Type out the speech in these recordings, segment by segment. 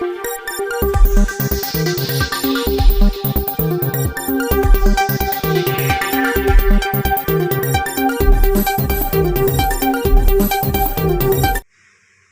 Thank you.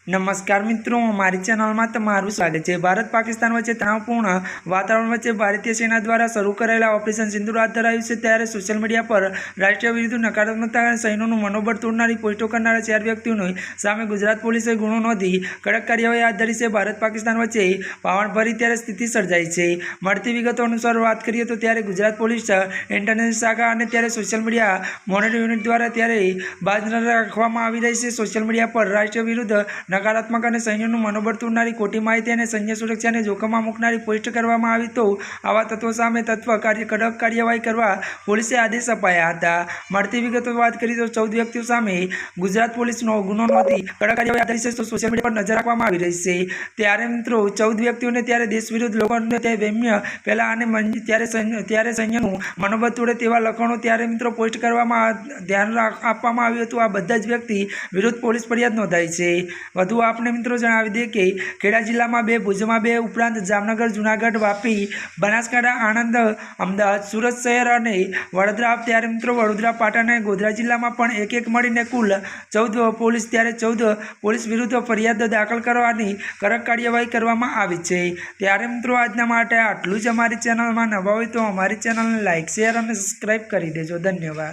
નમસ્કાર મિત્રો, મારી ચેનલમાં તમારું સ્વાગત છે. ભારત, પાકિસ્તાન વચ્ચે તણાવપૂર્ણ વાતાવરણ વચ્ચે ભારતીય સેના દ્વારા શરૂ કરેલા ઓપરેશન સિંદુર હાથ ધરાયું છે. ત્યારે સોશિયલ મીડિયા પર રાષ્ટ્રીય વિરુદ્ધ નકારાત્મકતા અને સૈન્યોનું મનોબળ તોડનારી પોસ્ટો કરનારા ચાર વ્યક્તિઓની સામે ગુજરાત પોલીસે ગુનો નોંધી કડક કાર્યવાહી હાથ ધરી છે. ભારત, પાકિસ્તાન વચ્ચે પાવણભરી ત્યારે સ્થિતિ સર્જાઈ છે. મળતી વિગતો અનુસાર વાત કરીએ તો ત્યારે ગુજરાત પોલીસ ઇન્ટરનેટ શાખા અને ત્યારે સોશિયલ મીડિયા મોનિટર યુનિટ દ્વારા ત્યારે બાજ રાખવામાં આવી રહી છે. સોશિયલ મીડિયા પર રાષ્ટ્રીય વિરુદ્ધ નકારાત્મક અને સૈન્યનું મનોબળ તોડનારી ખોટી માહિતી અને સૈન્ય સુરક્ષાને જોખમમાં મૂકનારી પોસ્ટ કરવામાં આવી તો આવા તત્વો સામે તત્વ કાર્ય કડક કાર્યવાહી કરવા પોલીસે આદેશ અપાયા હતા. મળતી વિગતો વાત કરી તો ચૌદ વ્યક્તિઓ સામે ગુજરાત પોલીસનો ગુનો નોંધી કડક કાર્યવાહી તો સોશિયલ મીડિયા પર નજર રાખવામાં આવી રહી છે. ત્યારે મિત્રો ચૌદ વ્યક્તિઓને ત્યારે દેશ વિરુદ્ધ લોકોને તે વેમ્ય પહેલાં અને ત્યારે ત્યારે સૈન્યનું મનોબળ તોડે તેવા લખણો ત્યારે મિત્રો પોસ્ટ કરવામાં ધ્યાન આપવામાં આવ્યું હતું. આ બધા જ વ્યક્તિ વિરુદ્ધ પોલીસ ફરિયાદ નોંધાઈ છે. વધુ આપને મિત્રો જણાવી દઈએ કે ખેડા જિલ્લામાં બે, ભુજમાં બે, ઉપરાંત જામનગર, જુનાગઢ, વાપી, બનાસકાંઠા, આણંદ, અમદાવાદ, સુરત શહેર અને વડોદરા. ત્યારે મિત્રો વડોદરા, પાટણ અને ગોધરા જિલ્લામાં પણ એક એક મળીને કુલ ચૌદ પોલીસ, ત્યારે ચૌદ પોલીસ વિરુદ્ધ ફરિયાદ દાખલ કરવાની કડક કાર્યવાહી કરવામાં આવી છે. ત્યારે મિત્રો આજના માટે આટલું જ અમારી ચેનલમાં નવા હોય તો અમારી ચેનલને લાઇક શેર અને સબસ્ક્રાઈબ કરી દેજો. ધન્યવાદ.